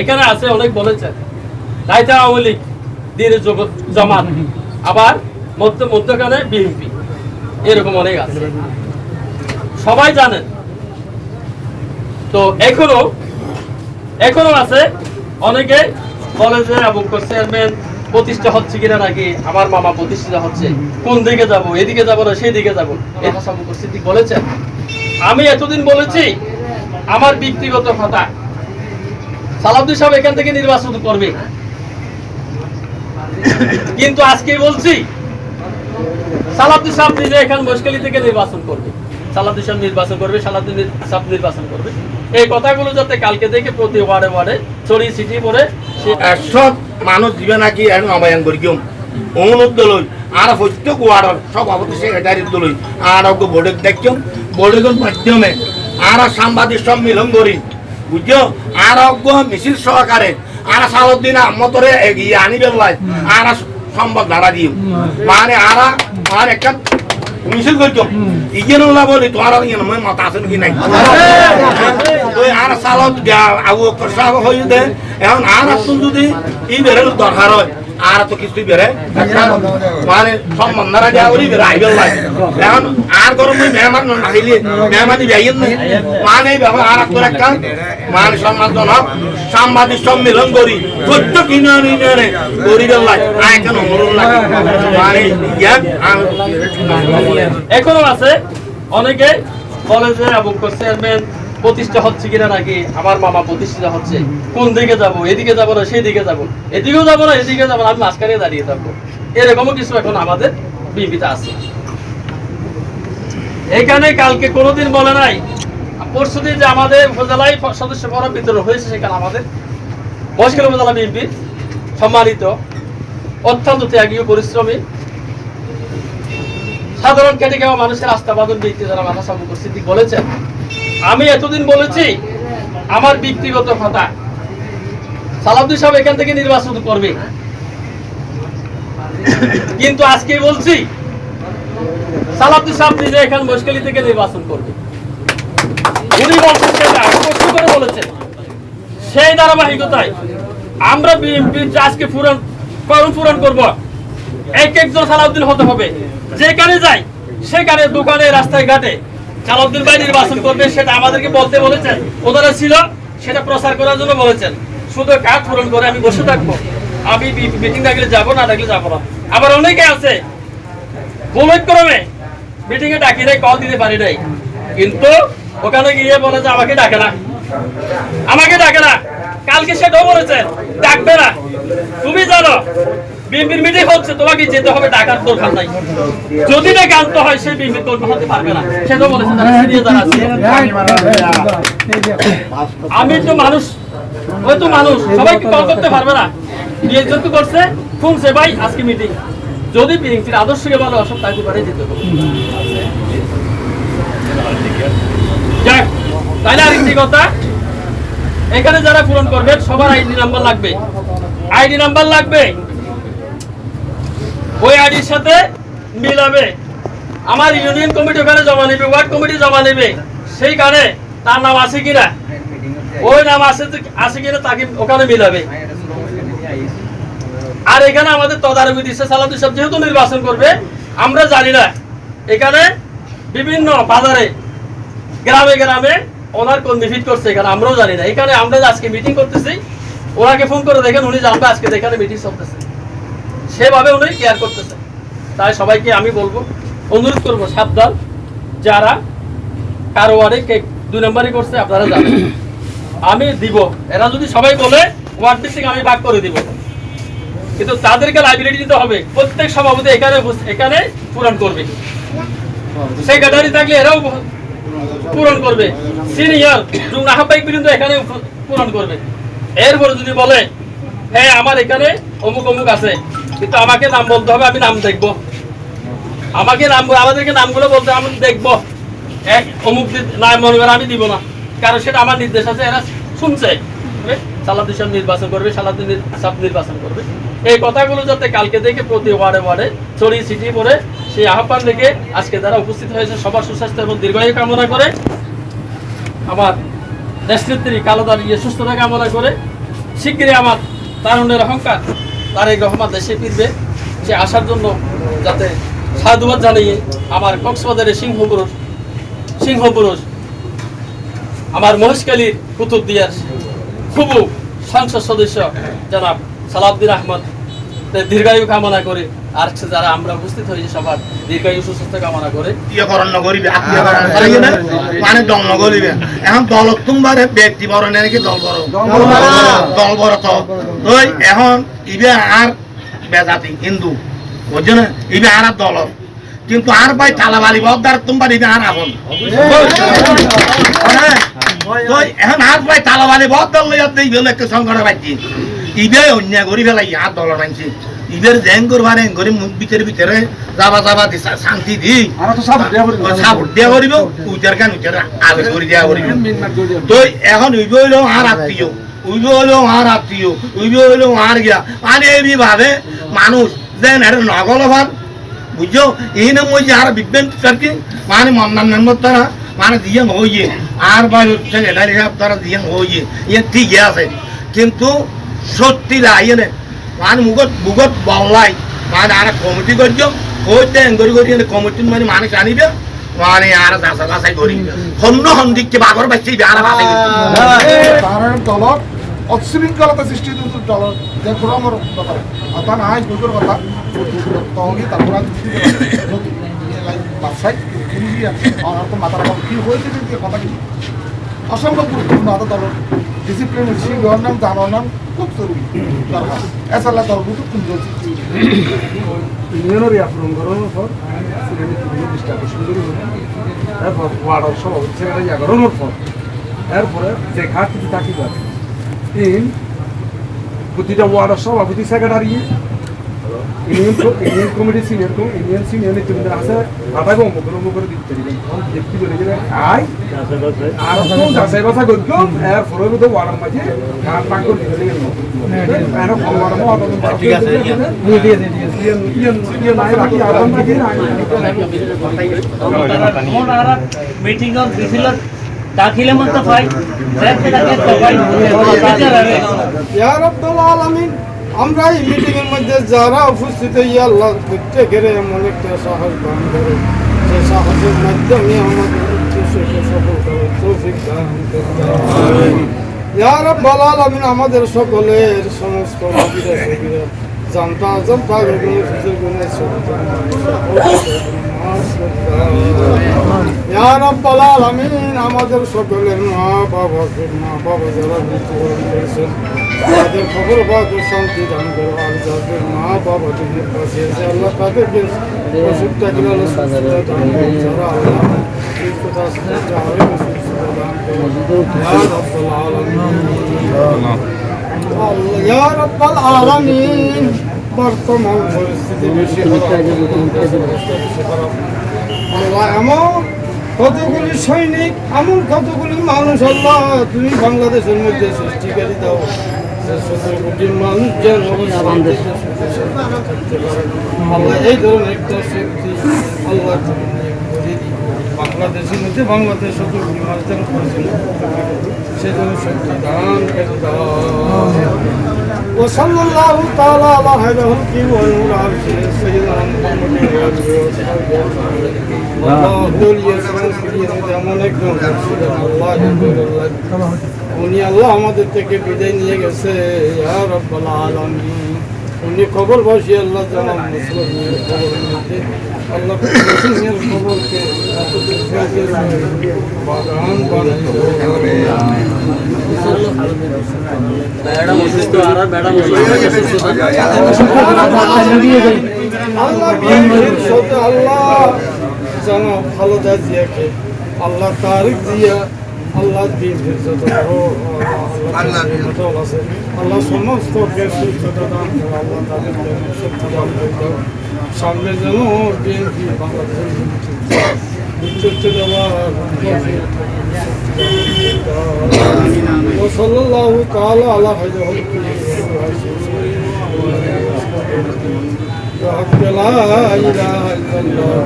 এখানে আছে অনেক বলেছেন। রাইতে আওয়ামী লীগ দিনে জামাত আবার মধ্য মধ্যখানে বিএনপি। এরকম অনেক আছে। সবাই জানেন। তো এখনও এখনও আছে অনেকে বলে যে বকর চেয়ারম্যান প্রতিষ্ঠা হচ্ছে কিনা নাকি আমার মামা প্রতিষ্ঠিত হচ্ছে কোন দিকে যাব এদিকে যাব না সেই দিকে যাব সিদ্দিক বলেছেন? আমি এতদিন বলেছি আমার ব্যক্তিগত কথা। সালাউদ্দিন সাহেব এখান থেকে নির্বাচন করবে। কিন্তু আজকে বলছি, সালাউদ্দিন সাহেব নিজে এখান মুশকিলি থেকে নির্বাচন করবে। সালাউদ্দিন সাহেব নির্বাচন করবে, সালাউদ্দিন সাহেব নির্বাচন করবে। এই কথাগুলো যাতে কালকে থেকে প্রতি ওয়ার্ডে ওয়ার্ডে ছড়িয়ে ছিটিয়ে পড়ে সব মানুষ দিবে নাকি অবায়ন করি কেউ অনুরোধ আর প্রত্যেক ওয়ার্ডর সভাপতি, সেক্রেটারি লই, আর বোর্ডে দেখম বোর্ডের মাধ্যমে, আর সাংবাদিক সম্মিলন করি। বুঝছ? আর অজ্ঞ মিছিল সহকারে আর সালুদ্দিন মতরে এগিয়ে আনি বেলাই। আর সম্ভব ধারা দিও। মানে আর আর একটা মিছিল করছ? ইগেন ওলা বলি তোমার ইয়ে মই মাথা আছে নাকি নাই? ওই আর সালত আবু বকর সাহেব হই দে এখন আর আসুন যদি ই বেরে দরকার হয় আর তো কিছু বেরে মানে সম্মান না রাজা ওই বেরে আইবেল লাই এখন আর গরম ওই মেহমান না খাইলে মেহমানি যাইয়েন না? মানে ব্যাপার আর তোর একটা মানে সম্মানজনক সাংবাদিক সম্মেলন করি প্রত্যেক ইউনিয়ন ইউনিয়নে করি বেলাই আয় কেন অনুরোধ লাগে। মানে ইয়াক আর এখনও আছে। অনেকে বলে যে চেয়ারম্যান প্রতিষ্ঠা হচ্ছে কিনা নাকি আমার মামা প্রতিষ্ঠিত হচ্ছে? কোন দিকে যাব? এদিকে যাব না সেই দিকে যাব? এদিকেও যাব না, এদিকে যাব না, আমি মাঝখানে দাঁড়িয়ে থাকব। এরকমও কিছু এখন আমাদের বিবিতা আছে। এখানে কালকে কোনোদিন বলে নাই। পরশু দিন যে আমাদের উপজেলায় সদস্য ফরম বিতরণ হয়েছে, সেখানে আমাদের মহেশখালী উপজেলা বিএনপি সম্মানিত, অত্যন্ত ত্যাগী ও পরিশ্রমী সাধারণ খেটে খাওয়া মানুষের আস্থা বাদন ব্যক্তি যারা মাথা সাবু সিদ্দিক বলেছেন। আমি এতদিন বলেছি, আমার ব্যক্তিগত কথা। সালাউদ্দিন সাহেব এখান থেকে নির্বাচন করবে। কিন্তু আজকে বলছি, সালাউদ্দিন সাহেব নিজে এখান মুশকিলি থেকে নির্বাচন করবে। উনি বলছেন সেটা করে বলেছেন। সেই ধারাবাহিকতায় আমরা বিএনপি আজকে পূরণ করণ পূরণ করব এক একজন সালাউদ্দিন হতে হবে। যেখানে যাই, সেখানে দোকানে, রাস্তায়, ঘাটে সালাউদ্দিন ভাই নির্বাচন করবে, সেটা আমাদেরকে বলতে বলেছেন। ওনারা ছিল, সেটা প্রচার করার জন্য বলেছেন। শুধু কাজ পূরণ করে আমি বসে থাকব। আমি মিটিং ডাকলে যাব, না ডাকলে যাব না। আবার অনেকে আছে ভূমিক্রমে মিটিং এ ডাকি নাই কল দিতে পারি নাই। কিন্তু ওখানে গিয়ে বলে যে আমাকে ডাকে না। আমাকে ডাকে না। কালকে সেটাও বলেছে, ডাকবে না। তুমি জানো বিএনপির মিটিং হচ্ছে, তোমাকে যেতে হবে যদি না হয় সেই বিএনপির হতে পারবে না। বলেছে আমি তো মানুষ ওই তো মানুষ সবাইকে কল করতে পারবে না? বিএনপি তো করছে শুনছে ভাই, আজকে মিটিং। যদি বিএনপির আদর্শকে ভালো অসব তাকে করে যেতে হবে। তাহলে আরেকটি কথা। এখানে যারা পূরণ করবেন, সবার আইডি নাম্বার লাগবে। আইডি নাম্বার লাগবে। ওই আইডির সাথে মিলাবে। আমার ইউনিয়ন কমিটি ওখানে জমা নেবে, ওয়ার্ড কমিটি জমা নেবে। সেই কারণে তার নাম আছে কিনা? ওই নাম আছে আছে কিনা তাকে ওখানে মিলাবে। আর এখানে আমাদের তদারকি দিচ্ছে সালাদুল সাহেব যেহেতু নির্বাচন করবে, আমরা জানি না। এখানে বিভিন্ন বাজারে গ্রামে গ্রামে ওনার কোন ফিট করছে এখানে, আমরাও জানি না। এখানে আমরা আজকে মিটিং করতেছি, ওনাকে ফোন করে দেখেন, উনি জানবে আজকে এখানে মিটিং চলতেছে। সেভাবে উনি কেয়ার করতেছে। তাই সবাইকে আমি বলব, অনুরোধ করব সাবধান, যারা কারও ওয়ার্ডে কে দুই নম্বরই করছে, আপনারা জানেন। আমি দিব। এরা যদি সবাই বলে ওয়ার্ড ভিত্তিক আমি ভাগ করে দিব। কিন্তু তাদেরকে লাইব্রেরি দিতে হবে। প্রত্যেক সভাপতি এখানে এখানে পূরণ করবে। সেই সেক্রেটারি থাকলে এরাও পূরণ করবে। সিনিয়র যুগ্ম আহ্বায়ক বিন্দু এখানে পূরণ করবে। এরপরে যদি বলে হ্যাঁ আমার এখানে অমুক অমুক আছে। কিন্তু আমাকে নাম বলতে হবে, আমি নাম দেখব। আমাকে নাম, আমাদেরকে নামগুলো বলতে আমি দেখব। এক অমুক নাম মনে করে আমি দিব না। কারণ সেটা আমার নির্দেশ আছে, এরা শুনছে। সাহেব নির্বাচন করবে সালাদ্দিন সাহেব নির্বাচন করবে। এই কথাগুলো যাতে কালকে থেকে প্রতি ওয়ার্ডে ওয়ার্ডে ছড়িয়ে ছিটিয়ে পড়ে, সেই আহ্বান থেকে আজকে উপস্থিত হয়েছে সবার সুস্বাস্থ্য এবং দীর্ঘায়ু কামনা করে। আমার নেতৃত্বের কালো দাঁড়িয়ে সুস্থতা কামনা করে। শীঘ্রই আমার তারুণের অহংকার। তারেক রহমান দেশে ফিরবে, সে আসার জন্য যাতে সাধুবাদ জানিয়ে আমার কক্সবাজারের সিংহপুরুষ সিংহপুরুষ, আমার মহেশকালীর কুতুবদিয়ার খুবু সংসদ সদস্য জনাব সালাউদ্দিন আহমদ দীর্ঘায়ু কামনা করে আর যারা আমরা উপস্থিত হয়েছি সবার দীর্ঘায়ু সুস্থ কামনা করে। ইয়ে করণ নগরিবে করিবে না? মানে দল নগরিবে। এখন দল তোমার ব্যক্তি বড় নাকি দল বড় দল বড় তো। ওই এখন ইবে আর বেজাতি হিন্দু। বুঝছ না? ইবে আর দল। কিন্তু আর ভাই তালাবালি বদার তোমার ইবে আর আপন। এখন আর ভাই তালাবালি বদ দল লইয়া দেই বেলে একটা সংগঠন পাইছি। ইবে অন্যায় করি ফেলাই আর দল মানছি। ইবের জেং করবার করি মুখ ভিতরে ভিতরে যাবা যাবা দি শান্তি দি। তো সব দেয়া করি সাপোর্ট দেওয়া করিব উইটার কান করে দেওয়া করিব। তো এখন উইব হইল আর আত্মীয় উইব হইল আর আত্মীয় উইব হইল আর গিয়া ভাবে মানুষ যেন এটা নগল হন বুঝছ? এই না মই আর বিজ্ঞান সরকি মানে মন্নান নম্বর তারা মানে দিয়ে হইয়ে আর বা হচ্ছে এটা তারা দিয়ে হইয়ে ইয়ে। ঠিক আছে। কিন্তু সত্যি লাইয়ে মানে মুগত মুগত বললাই মানে আর কমিটি করছ হইতে এঙ্গরি করি কমিটি মানে মানুষ আনিবে মানে আর যাচা বাছাই করি হন্য সন্দিককে বাঘর বাচ্চি আর বাছাই তার দলত অশৃঙ্খলতা সৃষ্টি হচ্ছে দলত দেখো আমার কথা কথা নাই দুটোর কথা তহলি তারপর বাসাই আর তো মাথার কি হয়েছে যে কথা কি অসম্ভব গুরুত্বপূর্ণ আদা দল ডিসিপ্লিন সিংহর নাম জানার নাম খুব এসাল্লা দল বুঝু কোন ইউনিয়নের আক্রমণ করানোর পর এরপর ওয়ার্ডের সভাপতি সেক্রেটারি এগারোনোর পর এরপরে যে ঘাট কিছু তিন, প্রতিটা ওয়ার্ডের সভাপতি secretary union committee senior union senior নেতৃবৃন্দ আছে আটাকে অমুক করে অমুক করে দিতে পারি দেখতে বলে গেলে আই আর যাচাই বাছাই করতো এর ফলে তো ওয়ার্ডের মাঝে ঘাট পাক করে দিতে গেল ইয়ে ইয়ে আর মোট আর মিটিং দিছিল দাখিলে মতো ফাই দেখতে দেখতে ফাই ইয়া রাব্বুল আলামিন আমরা এই মিটিংয়ের মধ্যে যারা উপস্থিত ইয়া আল্লাহ প্রত্যেকের এমন একটা সাহস দান করে। সেই সাহসের মাধ্যমে আমাদের উদ্দেশ্যকে সফল করার তৌফিক দান করুন রাব্বুল আলামিন আমাদের সকলের সমস্ত নবীরা সবিরা জানতা জানতা গুণে ফিজর গুণে ইয়া রাব্বুল আলামিন আমাদের সকলের মা বাবাকে মা বাবা যারা মৃত্যুবরণ করেছেন তাদের খবর বাদে শান্তি দান করো আর যাদের মা বাবা তুমি পাশে আছে আল্লাহ তাদেরকে ওষুধটা কিনে সুস্থতা দান করো যারা আল্লাহ সুস্থতা সুস্থতা হয় সুস্থতা দান করো ইয়া রাব্বুল আলামিন ইয়া রাব্বাল আলামিন কতগুলি সৈনিক এমন কতগুলি মানুষ আল্লাহ তুমি বাংলাদেশের মধ্যে সৃষ্টিকারী দাও যে সতেরো মানুষ এই ধরনের একটা শক্তি আল্লাহ তুমি নিয়োগ করে দিও। বাংলাদেশের মধ্যে বাংলাদেশ সকল নির্বাচন করেছিল। সেজন্য ও একজন আল্লাহ উনি আল্লাহ আমাদের থেকে বিদায় নিয়ে গেছে। উনি খবর বসিয়ে আল্লাহ জানান খবর আল্লাহ খবরকে আল্লাহ আল্লাহ ভালো দেয় আল্লাহ তারিখ দিয়া আল্লাহ আল্লাহ সমস্ত সামনে যেন বিএনপি وصلى الله تعالى على خير خلقه لا إله إلا الله